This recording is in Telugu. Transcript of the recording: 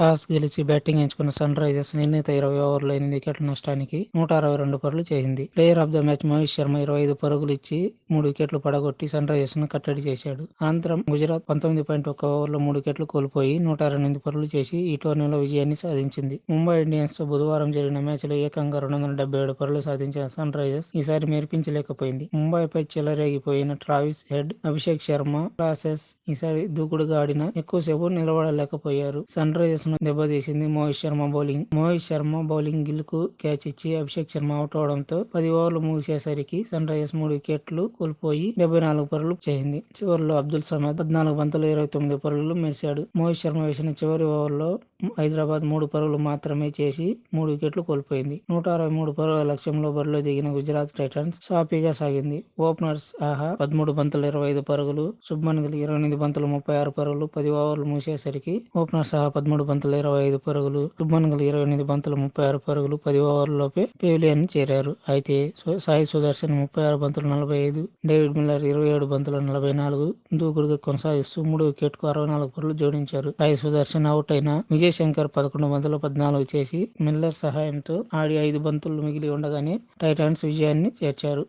టాస్ గెలిచి బ్యాటింగ్ ఎంచుకున్న సన్ రైజర్స్ నిర్ణీత ఇరవై ఓవర్ల ఎనిమిది వికెట్ల నష్టానికి నూట అరవై రెండు పరులు చేసింది player of the match Mahesh Sharma ఇరవై ఐదు పరుగులు ఇచ్చి మూడు వికెట్లు పడగొట్టి సన్ రైజర్స్ను కట్టడి చేశాడు. అనంతరం గుజరాత్ పంతొమ్మిది పాయింట్ ఒక్క ఓవర్లో మూడు వికెట్లు కోల్పోయి నూట అరవై ఎనిమిది పరులు చేసి ఈ టోర్నీలో విజయాన్ని సాధించింది. ముంబై ఇండియన్స్తో బుధవారం జరిగిన మ్యాచ్లో ఏకంగా రెండు వందల డెబ్బై ఏడు పరులు సాధించిన సన్ రైజర్స్ ఈసారి మెరిపించలేకపోయింది. ముంబైపై చెలరేగిపోయిన Travis Head Abhishek Sharma Klaasen ఈసారి దూకుడుగా ఆడిన ఎక్కువసేపు నిలబడలేకపోయారు. సన్ రైజర్స్ ను దెబ్బతీసింది మోహిత్ శర్మ బౌలింగ్. మోహిత్ శర్మ బౌలింగ్ గిల్కు క్యాచ్ ఇచ్చి అభిషేక్ శర్మ అవుట్ అవడంతో పది ఓవర్లు ముగిసేసరికి సన్ రైజర్స్ మూడు వికెట్లు కోల్పోయి డెబ్బై నాలుగు పరుగులు చేసింది చివరిలో అబ్దుల్ సమద్ పద్నాలుగు బంతులు ఇరవై తొమ్మిది పరుగులు మెరిశాడు. మోహిత్ శర్మ వేసిన చివరి ఓవర్లో హైదరాబాద్ మూడు పరుగులు మాత్రమే చేసి మూడు వికెట్లు కోల్పోయింది. నూట అరవై మూడు పరుగుల లక్ష్యంలో బరిలో దిగిన గుజరాత్ టైటన్స్ సాఫీగా సాగింది. ఓపెనర్స్ ఆహా పదమూడు బంతులు ఇరవై ఐదు పరుగులు శుభ్మన్ గిల్ ఇరవై ఎనిమిది బంతులు ముప్పై ఆరు పరుగులు పది ఓవర్లు ముగిసేసరికి ఓపెనర్ సహా పదమూడు బంతులు ఇరవై ఐదు పరుగులు శుభ్మన్ గిల్ ఇరవై ఎనిమిది బంతులు ముప్పై ఆరు పరుగులు పది ఓవర్లలోపే పెవిలియన్ చేరారు. అయితే సు- సాయి సుదర్శన్ ముప్పై ఆరు బంతులు నలభై ఐదు డేవిడ్ మిల్లర్ ఇరవై ఏడు బంతులు నలభై నాలుగు దూకుడుగా కొనసాగిస్తూ మూడు వికెట్కు అరవై నాలుగు పరుగులు జోడించారు. సాయి సుదర్శన్ అవుట్ అయిన విజయ్ శంకర్ పదకొండు బంతులు పద్నాలుగు చేసి మిల్లర్ సహాయంతో ఆడి ఐదు బంతులు మిగిలి ఉండగానే టైటాన్స్ విజయాన్ని చేర్చారు.